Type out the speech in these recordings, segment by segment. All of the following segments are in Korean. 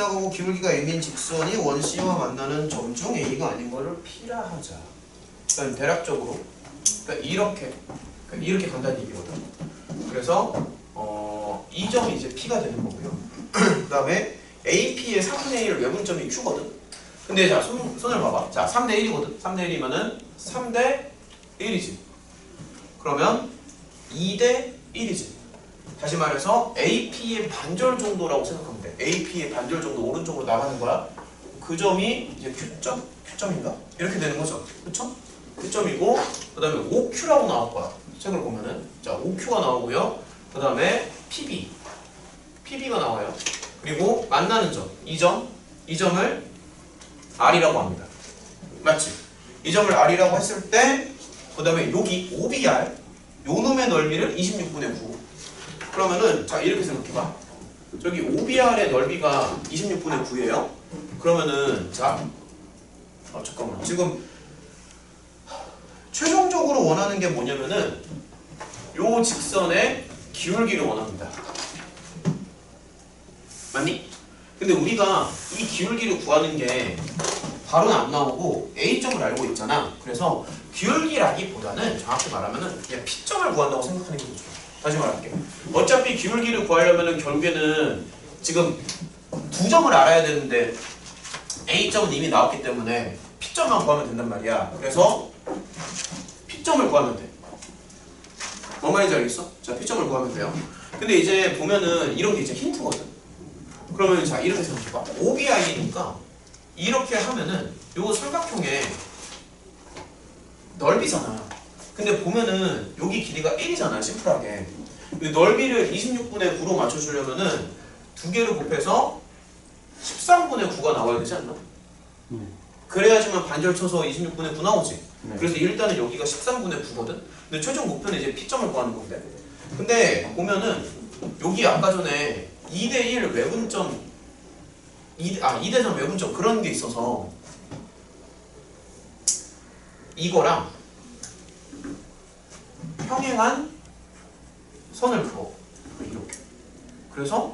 지나가고 기울기가 m인 직선이 원C와 만나는 점 중 A가 아닌 거를 P라 하자. 그러니까 대략적으로 그러니까 이렇게 그러니까 이렇게 간다는 얘기거든. 그래서 어, 이 점이 이제 P가 되는 거고요. 그 다음에 AP의 3분의 1 외분점이 Q거든. 근데 자 손, 손을 봐봐. 자 3대 1이거든. 3대 1이면은 3대 1이지. 그러면 2대 1이지. 다시 말해서 AP의 반절 정도라고 생각하면 돼. AP의 반절 정도 오른쪽으로 나가는 거야. 그 점이 이제 Q점? Q점인가? 이렇게 되는 거죠. 그쵸? Q점이고 그 다음에 OQ라고 나올 거야. 책을 보면은 자 OQ가 나오고요. 그 다음에 PB PB가 나와요. 그리고 만나는 점, 이 점, 이 점을 R이라고 합니다. 맞지? 이 점을 R이라고 했을 때, 그 다음에 여기 OBR, 요 놈의 넓이를 26분의 9. 그러면은, 자, 이렇게 생각해봐. 저기 OBR의 넓이가 26분의 9예요. 그러면은, 자, 아, 잠깐만. 지금, 최종적으로 원하는 게 뭐냐면은, 요 직선의 기울기를 원합니다. 맞니? 근데 우리가 이 기울기를 구하는 게 바로는 안 나오고 A점을 알고 있잖아. 그래서 기울기라기보다는 정확히 말하면은 그냥 P점을 구한다고 생각하는 게 좋죠. 다시 말할게. 어차피 기울기를 구하려면은 결국에는 지금 두 점을 알아야 되는데 A점은 이미 나왔기 때문에 P점만 구하면 된단 말이야. 그래서 P점을 구하면 돼. 뭔 말인지 알겠어? 자, P점을 구하면 돼요. 근데 이제 보면은 이런 게 이제 힌트거든. 그러면 자 이렇게 생각해봐. OBI니까 이렇게 하면은 요 삼각형의 넓이잖아. 근데 보면은 여기 길이가 1이잖아, 심플하게. 넓이를 26분의 9로 맞춰주려면은 두 개를 곱해서 13분의 9가 나와야 되지 않나? 네. 그래야지만 반절 쳐서 26분의 9 나오지. 네. 그래서 일단은 여기가 13분의 9거든. 근데 최종 목표는 이제 P점을 구하는 건데. 근데 보면은 여기 아까 전에 2대1 외분점 2, 아 2대3 외분점 그런 게 있어서 이거랑 평행한 선을 그어. 이렇게. 그래서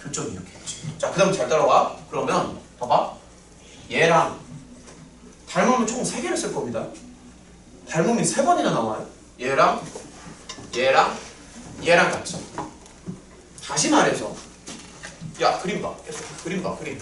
교점이 이렇게 있지. 자 그 다음 잘 따라와. 그러면 봐봐. 얘랑 닮으면 총 3개를 쓸 겁니다. 닮음이 3번이나 나와요. 얘랑 얘랑 얘랑 같이. 다시 말해서. 야 그림 봐. 계속 그림 봐 그림.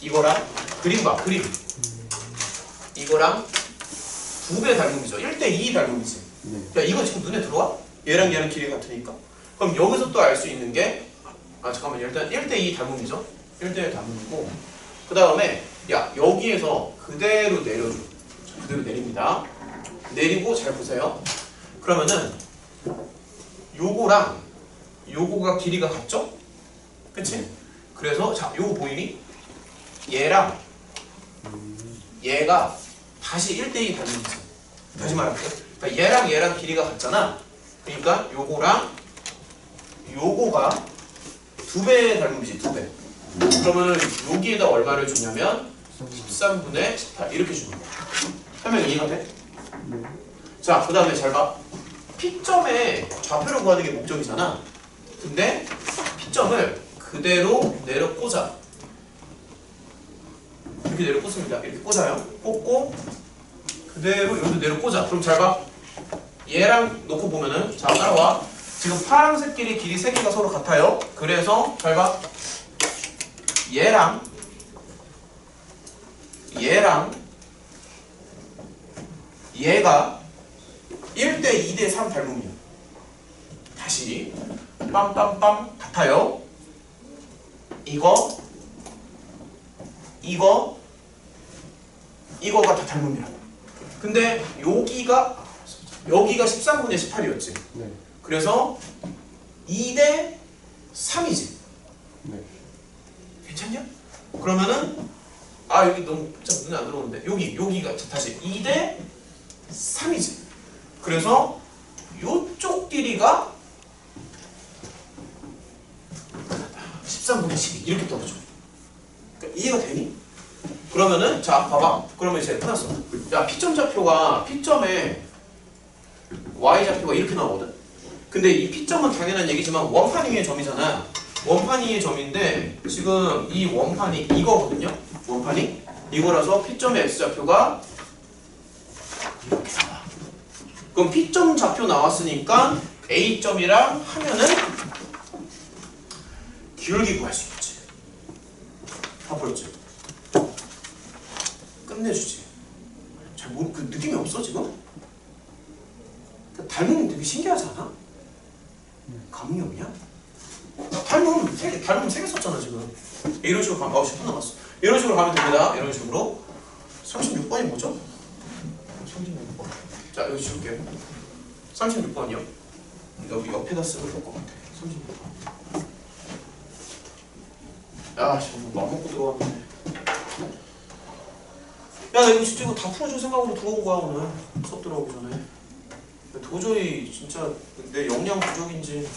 이거랑 그림 봐 그림. 이거랑 두 배 닮음이죠. 1대2 닮음이지 네. 야 이거 지금 눈에 들어와? 얘랑 얘랑 길이 같으니까 그럼 여기서 또 알 수 있는 게 아 잠깐만 일단 1대2 닮음이죠 1대1 닮음이고 그 다음에 야 여기에서 그대로 내려줘 자, 그대로 내립니다 내리고 잘 보세요 그러면은 요거랑 요거가 길이가 같죠? 그치? 그래서 자 요거 보이니? 얘랑 얘가 다시 1대2 닮음이지 다시 말할게요 그러니까 얘랑 얘랑 길이가 같잖아 그러니까 요거랑 요거가 두 배 닮음이지 두 배 그러면은 여기에다 얼마를 주냐면 13분의 18 이렇게 주는 거야 설명 이해가 돼? 네. 자, 그 다음에 잘 봐. P점에 좌표를 구하는 게 목적이잖아. 근데 P점을 그대로 내려 꽂아. 이렇게 내려 꽂습니다. 이렇게 꽂아요. 꽂고 그대로 여기도 내려 꽂아. 그럼 잘 봐. 얘랑 놓고 보면은 자 따라와. 지금 파란색끼리 길이 세 개가 서로 같아요. 그래서 잘 봐. 얘랑 얘랑 얘가 1대 2대 3 닮음이야. 다시 빰빰빰 같아요. 이거 이거 이거가 다 닮음이야. 근데 여기가 여기가 13분의 18이었지. 네. 그래서 2대 3이지. 네. 괜찮냐? 그러면은 아 여기 너무 참 눈에 안 들어오는데 여기 여기가 다시 2대 3이지. 그래서 요쪽 길이가 13분의 12 이렇게 떨어져. 그러니까 이해가 되니? 그러면은 자 봐봐. 그러면 이제 끝났어. 야 P점 좌표가 P점에 Y 좌표가 이렇게 나오거든. 근데 이 P점은 당연한 얘기지만 원판 위의 점이잖아. 원판이의 점인데 지금 이 원판이 이거거든요. 원판이 이거라서 P점의 X좌표가 이렇게 나와. 그럼 P점 좌표 나왔으니까 A점이랑 하면은 기울기 구할 수 있지. 다 보였지? 끝내주지. 잘 모르, 그 느낌이 없어 지금? 그 닮으면 되게 신기하지 않아? 감이 없냐? 닮으면 세 개, 닮으면 세개 썼잖아 지금. 이런 식으로 가면, 어, 10분 남았어. 이런 식으로 가면 됩니다. 이런 식으로. 36번이 뭐죠? 36번. 자, 여기 지울게요. 36번이요. 여기 옆에다 쓰면 될 것 같아. 36번. 야, 씨, 오늘 맘 먹고 들어왔네. 야, 나 이거 진짜 이거 다 풀어줄 생각으로 들어온 거야, 오늘. 수업 들어오기 전에. 도저히 진짜 내 역량 부족인지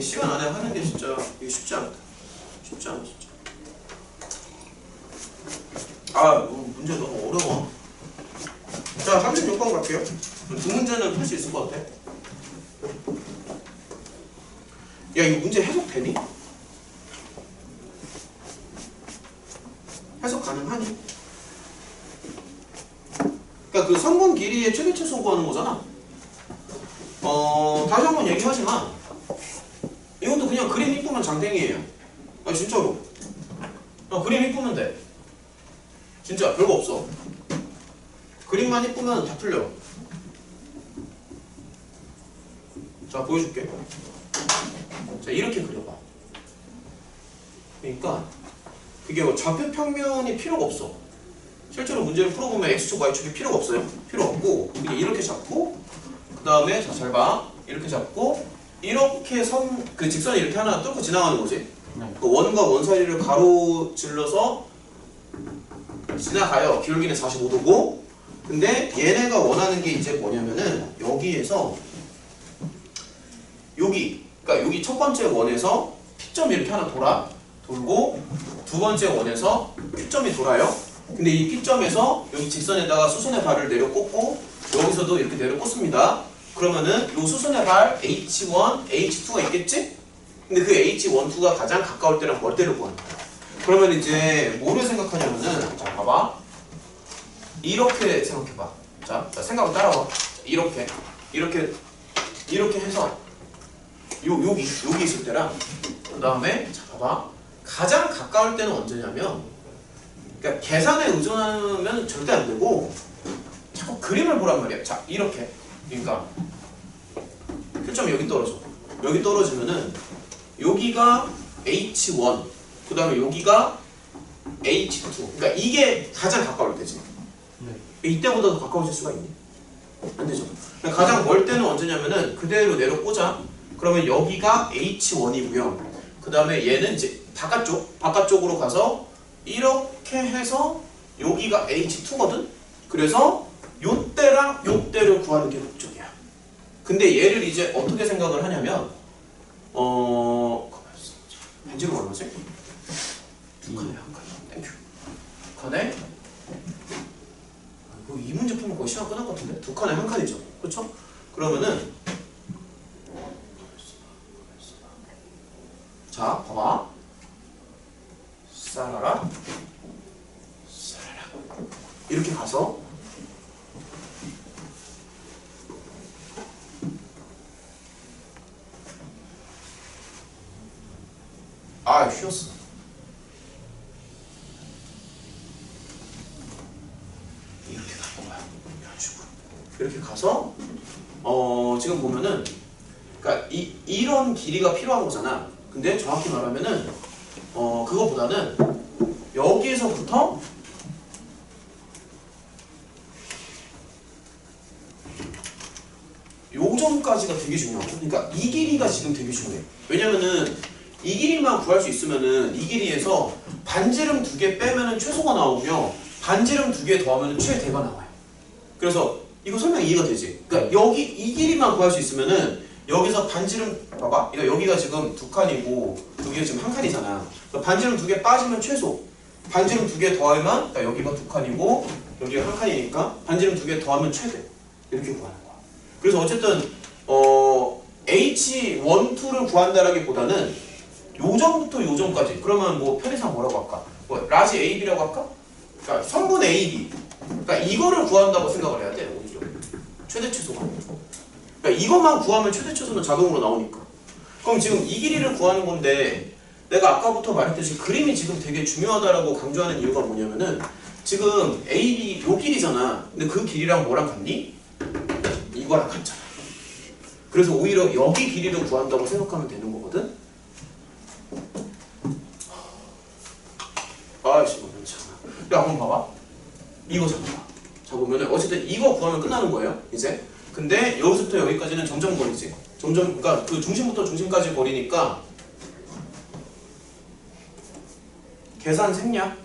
시간 안에 하는 게 진짜 이게 쉽지 않다. 쉽지 않아, 진짜. 아, 이거 문제 너무 어려워. 자, 36번 갈게요. 두 문제는 풀 수 있을 것 같아. 야, 이거 문제 해석되니? 해석 가능하니? 그러니까 그 성분 길이의 최대 최소 구하는 거잖아. 어, 다시 한번 얘기하지만 이것도 그냥 그림 이쁘면 장땡이에요. 아 진짜로. 어, 그림 이쁘면 돼. 진짜 별거 없어. 그림만 이쁘면 다 풀려. 자 보여줄게. 자 이렇게 그려봐. 그러니까 그게 뭐 좌표 평면이 필요가 없어. 실제로 문제를 풀어보면 x축, y축이 필요가 없어요. 필요 없고 그냥 이렇게 잡고 그 다음에 잘 봐. 이렇게 잡고 이렇게 선 그 직선이 이렇게 하나 뚫고 지나가는 거지. 네. 그 원과 원 사이를 가로질러서 지나가요. 기울기는 45도고. 근데 얘네가 원하는 게 이제 뭐냐면은 여기에서 여기 그러니까 여기 첫 번째 원에서 P점이 이렇게 하나 돌아 돌고 두 번째 원에서 Q점이 돌아요. 근데 이 P점에서 여기 직선에다가 수선의 발을 내려 꽂고 여기서도 이렇게 내려 꽂습니다. 그러면은 요 수선의 발 H1, H2가 있겠지? 근데 그 H1, 2가 가장 가까울 때랑 멀 때를 거야. 그러면 이제 뭐를 생각하냐면은 자 봐봐 이렇게 생각해봐. 자, 자 생각을 따라와. 자, 이렇게 이렇게 이렇게 해서 요 여기 여기 있을 때랑 그 다음에 자 봐봐 가장 가까울 때는 언제냐면 그러니까 계산에 의존하면 절대 안 되고 자꾸 그림을 보란 말이야. 자 이렇게 그러니까 표점이 여기 떨어져. 여기 떨어지면은 여기가 H1 그 다음에 여기가 H2 그러니까 이게 가장 가까울 때지. 네. 이때보다 더 가까워질 수가 있니? 안 되죠. 그러니까 가장 멀 때는 언제냐면은 그대로 내려 꽂아. 그러면 여기가 H1이고요. 그 다음에 얘는 이제 바깥쪽, 바깥쪽으로 가서 이렇게 해서 여기가 H2거든. 그래서 요때랑 요때를 구하는 게 목적이야. 근데 얘를 이제 어떻게 생각을 하냐면 어 반지름 얼마지? 두 칸에 한 칸. 땡큐. 두 칸에 이거 이 문제 풀면 거의 시간 끝날 것 같은데? 두 칸에 한 칸이죠. 그렇죠? 그러면은 자, 봐봐. 싸라라. 싸라라. 이렇게 가서 아, 쉬었어. 이렇게 가는 거야. 이런 식으로. 이렇게 가서 어 지금 보면은 그러니까 이 이런 길이가 필요한 거잖아. 근데 정확히 말하면은 어 그거보다는 여기에서부터 요 점까지가 되게 중요하고 그러니까 이 길이가 지금 되게 중요해. 왜냐면은 이 길이만 구할 수 있으면은 이 길이에서 반지름 두 개 빼면은 최소가 나오며 반지름 두 개 더하면은 최대가 나와요. 그래서 이거 설명 이해가 되지? 그러니까 여기 이 길이만 구할 수 있으면은 여기서 반지름 봐봐. 그러니까 여기가 지금 두 칸이고 여기가 지금 한 칸이잖아. 그러니까 반지름 두 개 빠지면 최소. 반지름 두 개 더하면 그러니까 여기가 두 칸이고 여기가 한 칸이니까 반지름 두 개 더하면 최대. 이렇게 구하는 거야. 그래서 어쨌든 어 H1, 2를 구한다라기보다는 요점부터 요점까지. 그러면 뭐 편의상 뭐라고 할까? 뭐 라지 AB라고 할까? 그러니까 성분 AB 그러니까 이거를 구한다고 생각을 해야 돼 오히려. 최대 최소가 그러니까 이것만 구하면 최대 최소는 자동으로 나오니까. 그럼 지금 이 길이를 구하는 건데 내가 아까부터 말했듯이 그림이 지금 되게 중요하다라고 강조하는 이유가 뭐냐면은 지금 AB 요 길이잖아. 근데 그 길이랑 뭐랑 같니? 이거랑 같잖아. 그래서 오히려 여기 길이를 구한다고 생각하면 되는 거거든 아이씨 뭐 괜찮아 야 한번 봐봐. 이거 잡아 잡으면 어쨌든 이거 구하면 끝나는 거예요 이제. 근데 여기서부터 여기까지는 점점 거리지. 점점 그러니까 그 중심부터 중심까지 거리니까 계산 생략.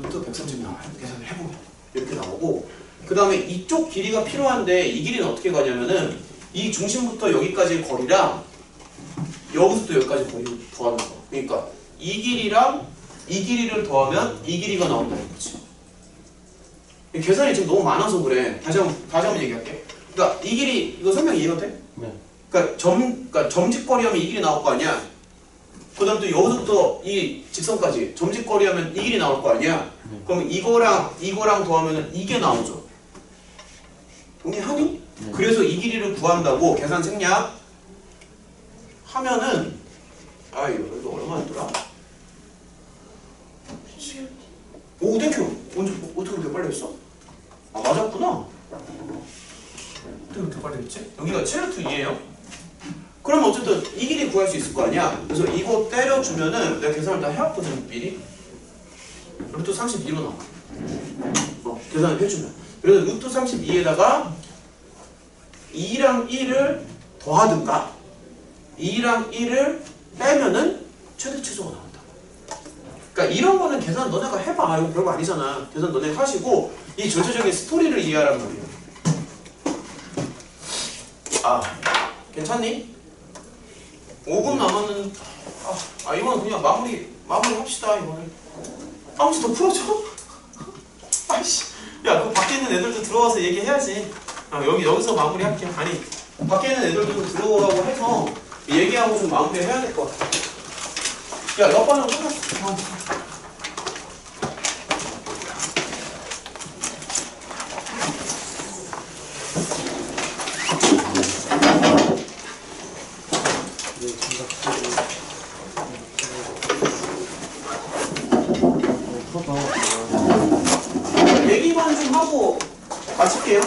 루트 130 나와요. 계산을 해보면 이렇게 나오고 그 다음에 이쪽 길이가 필요한데 이 길이는 어떻게 가냐면은 이 중심부터 여기까지의 거리랑 여기서부터 여기까지 거리를 더하는 거. 그러니까 이 길이랑 이 길이를 더하면 이 길이가 나온다는 거지 이 계산이 지금 너무 많아서 그래 다시 한번 다시 한번 얘기할게 그러니까 이 길이 이거 설명 이해가 돼? 네. 그러니까 점 그러니까 점직거리 하면 이 길이 나올 거 아니야 그다음 또 여기서부터 이 직선까지 점직거리 하면 이 길이 나올 거 아니야 네. 그럼 이거랑 이거랑 더하면 이게 나오죠 동의하니? 네. 그래서 이 길이를 구한다고 계산 생략 하면은 아 이거 얼마였더라? 오 땡큐 언제 어떻게 그렇게 빨리 했어? 아 맞았구나. 어떻게 그렇게 빨리 했지? 여기가 7 루트 2예요? 그럼 어쨌든 이 길이 구할 수 있을 거 아니야. 그래서 이거 때려주면은 내가 계산을 다 해왔거든 미리. 루트 32로 나와. 어, 계산을 해주면. 그래서 루트 32에다가 2랑 1을 더하든가 2랑 1을 빼면은 최대 최소가 나온다. 그러니까 이런 거는 계산 너네가 해봐. 이거 별거 아니잖아. 계산 너네 하시고 이 전체적인 스토리를 이해하란 말이야. 아, 괜찮니? 5분 남았는 아, 아 이건 그냥 마무리 마무리 합시다 이거는. 아 혹시 더 풀어줘? 아이씨, 야, 그 밖에 있는 애들도 들어와서 얘기해야지. 아, 여기 여기서 마무리할게. 아니, 밖에 있는 애들도 좀 들어오라고 해서 얘기하고 좀 마무리해야 될 것 같아. 야, 끝났어. 어. 네, 정답. 네, 얘기만 좀 하고 마칠게요.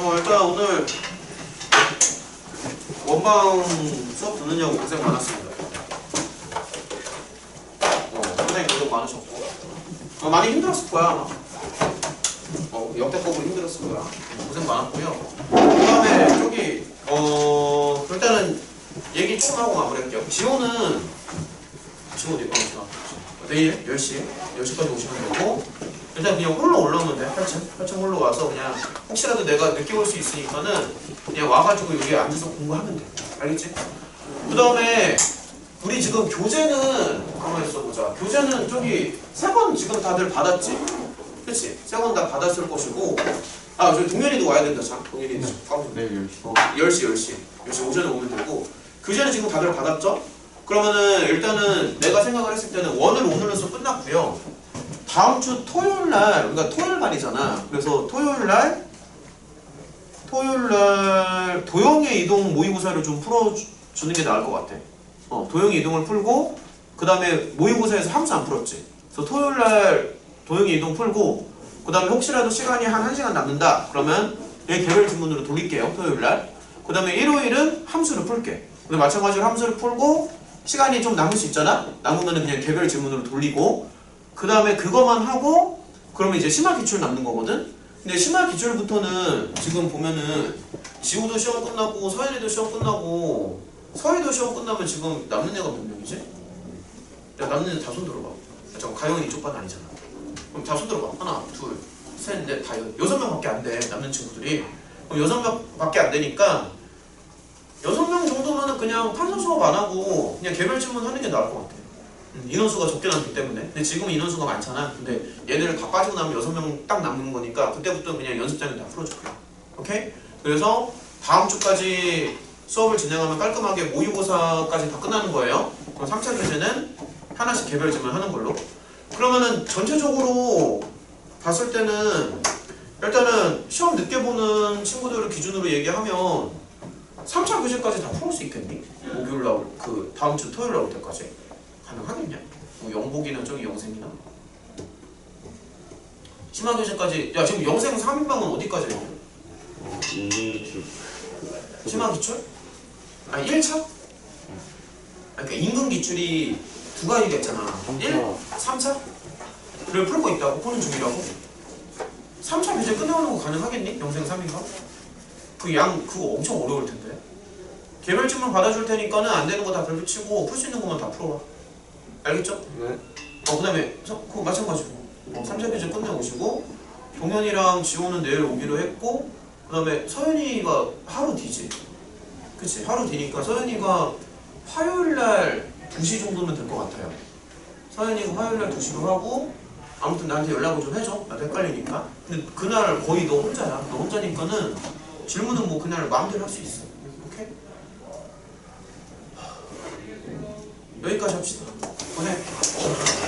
어, 일단 오늘 원방 수업 듣느냐고 고생 많았습니다. 어, 선생님 고생 많으셨고 어, 많이 힘들었을 거야 아마 어, 역대급으로 힘들었을 거야 고생 많았고요 그 다음에 저기 어 일단은 얘기 좀 하고 마무리할게요 지호는 지호 어디 가니까 내일 10시 10시까지 오시면 되고 일단 그냥 홀로 올라오면 돼 8층 8층 홀로 와서 그냥 혹시라도 내가 늦게 올 수 있으니까는 그냥 와가지고 여기 앉아서 공부하면 돼 알겠지? 그 다음에 우리 지금 교재는 가만히 있어보자. 교재는 저기 세 번 지금 다들 받았지? 그치? 세번다 받았을 것이고 아 저기 동현이도 와야 된다 참 동현이 네. 가고 내일 10시. 어, 10시 10시 10시 오전에 오면 되고 교재는 지금 다들 받았죠? 그러면은 일단은 내가 생각을 했을 때는 원을 오늘로서 끝났고요 다음 주 토요일 날 그러니까 토요일 날이잖아 그래서 토요일 날 토요일 날 도형의 이동 모의고사를 좀 풀어주는 게 나을 것 같아 어, 도형의 이동을 풀고 그 다음에 모의고사에서 함수 안 풀었지. 그래서 토요일 날 도형의 이동 풀고 그 다음에 혹시라도 시간이 한 1시간 남는다 그러면 얘 개별 지문으로 돌릴게요 토요일 날. 그 다음에 일요일은 함수를 풀게. 근데 마찬가지로 함수를 풀고 시간이 좀 남을 수 있잖아. 남으면 그냥 개별 지문으로 돌리고 그 다음에 그거만 하고 그러면 이제 심화 기출 남는 거거든. 근데 심화 기출부터는 지금 보면은 지우도 시험 끝나고 서현이도 시험 끝나고 서희도 시험 끝나면 지금 남는 애가 몇 명이지? 야 남는 애 다 손 들어봐. 야, 잠깐 가영이 이쪽 반 아니잖아. 그럼 다 손 들어봐. 하나, 둘, 셋, 넷, 다 여- 여섯 명밖에 안 돼. 남는 친구들이. 그럼 여섯 명밖에 안 되니까 여섯 명 정도면은 그냥 판서 수업 안 하고 그냥 개별 질문 하는 게 나을 것 같아. 음, 인원수가 적게 남기 때문에. 근데 지금은 인원수가 많잖아. 근데 얘네를 다 빠지고 나면 여섯 명 딱 남는 거니까 그때부터 그냥 연습장에 다 풀어줄게. 오케이? 그래서 다음 주까지 수업을 진행하면 깔끔하게 모의고사까지 다 끝나는 거예요. 그럼 3차 교재는 하나씩 개별 질문 하는 걸로. 그러면은 전체적으로 봤을 때는 일단은 시험 늦게 보는 친구들을 기준으로 얘기하면 3차 교재까지 다 풀을 수 있겠니? 목요일 나올 그 다음 주 토요일 나올 때까지 가능하겠냐? 뭐 영복이나 저기 영생이나 심화 교재까지 야 지금 영생 3인방은 어디까지예요? 어, 인공기출 심화 기출? 아니 1차? 그러니까 임금 기출이 두 가지가 있잖아. 1, 3차 3차를 풀고 있다고 푸는 중이라고. 3차 교재 끝나는 거 가능하겠니? 영생 3인방? 그양 그거 엄청 어려울 텐데. 개별 질문 받아줄 테니까는 안 되는 거 다 별표 치고 풀 수 있는 것만 다 풀어라. 알겠죠? 네. 어 그 다음에 서- 그거 마찬가지고 어, 3차 교재 끝내오시고 동현이랑 지호는 내일 오기로 했고 그 다음에 서현이가 하루 뒤지. 그치? 하루 뒤니까 서현이가 화요일 날 2시 정도면 될 것 같아요. 서현이가 화요일 날 2시로 하고 아무튼 나한테 연락을 좀 해줘. 나도 헷갈리니까. 근데 그날 거의 너 혼자야. 너 혼자니까는 질문은 뭐 그날 마음대로 할 수 있어. 오케이? 여기까지 합시다. 고생